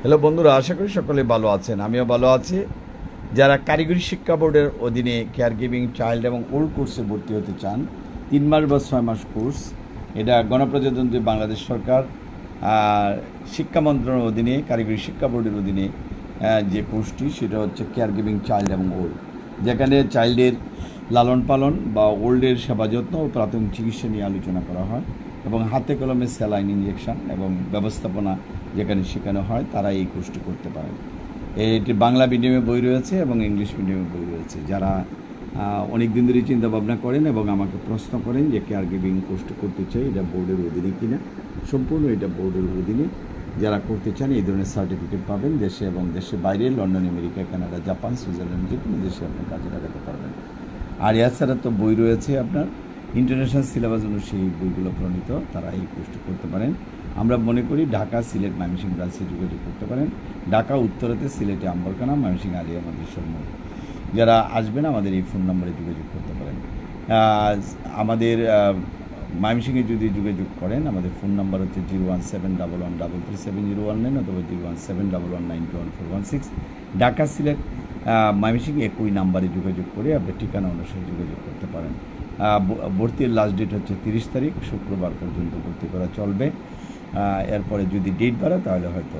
Hello বন্ধুরা, আশা করি সকলে ভালো আছেন। আমিও ভালো আছি। যারা কারিগরি শিক্ষা বোর্ডের অধীনে কেয়ার গিভিং চাইল্ড এবং ওল্ড কোর্সে ভর্তি হতে চান, তিন মাস বা ছয় মাস কোর্স এটা গণপ্রজাতন্ত্রী বাংলাদেশ সরকার শিক্ষা মন্ত্রণালয়ের অধীনে, কারিগরি শিক্ষা বোর্ডের অধীনে যে কোর্সটি সেটা হচ্ছে কেয়ার গিভিং চাইল্ড এবং ওল্ড যেখানে চাইল্ডের লালন পালন বা ওল্ডের সেবা যত্ন ও প্রাথমিক চিকিৎসা নিয়ে আলোচনা করা হয় এবং হাতে কলমে স্যালাইন ইঞ্জেকশন এবং ব্যবস্থাপনা যেখানে শেখানো হয়, তারা এই কোর্সটি করতে পারেন এটি বাংলা মিডিয়ামে বই রয়েছে এবং ইংলিশ মিডিয়ামে বই রয়েছে। যারা অনেক দিন ধরে চিন্তাভাবনা করেন এবং আমাকে প্রশ্ন করেন যে কেয়ার গিভিং কোর্সটি করতে চাই, এটা বোর্ডের অধীনে কিনা? সম্পূর্ণ এটা বোর্ডের অধীনে। যারা করতে চান, এই ধরনের সার্টিফিকেট পাবেন দেশে এবং দেশের বাইরে, London, America, Canada, Japan, Switzerland যে কোনো দেশে আপনি কাজে লাগাতে পারবেন। আর এছাড়া তো বই রয়েছে আপনার। ইন্টারন্যাশনাল সিলেবাস অনুযায়ী বইগুলো প্রণীত, তারা এই কোর্সটি করতে পারেন। আমরা মনে করি ঢাকা, সিলেট, ময়মনসিংহ ব্রাঞ্চে যোগাযোগ করতে পারেন। ঢাকা, উত্তরাতে, সিলেটে আম্বরকানা ময়মনসিংহ আলিয়া আমাদের সম্মুখ। যারা আসবেন আমাদের এই ফোন নম্বরে যোগাযোগ করতে পারেন। আমাদের ময়মনসিংহে যদি যোগাযোগ করেন, আমাদের ফোন নাম্বার হচ্ছে zero one seven double one double three seven zero one nine অথবা zero one seven double one nine two one four one six Dhaka, Sylhet Mymensingh একই নাম্বারে যোগাযোগ করে আপনি ঠিকানা অনুসারে যোগাযোগ করতে পারেন। ভর্তির লাস্ট ডেট হচ্ছে তিরিশ তারিখ, শুক্রবার পর্যন্ত ভর্তি করা চলবে। এরপরে যদি ডেট বাড়ে তাহলে হয়তো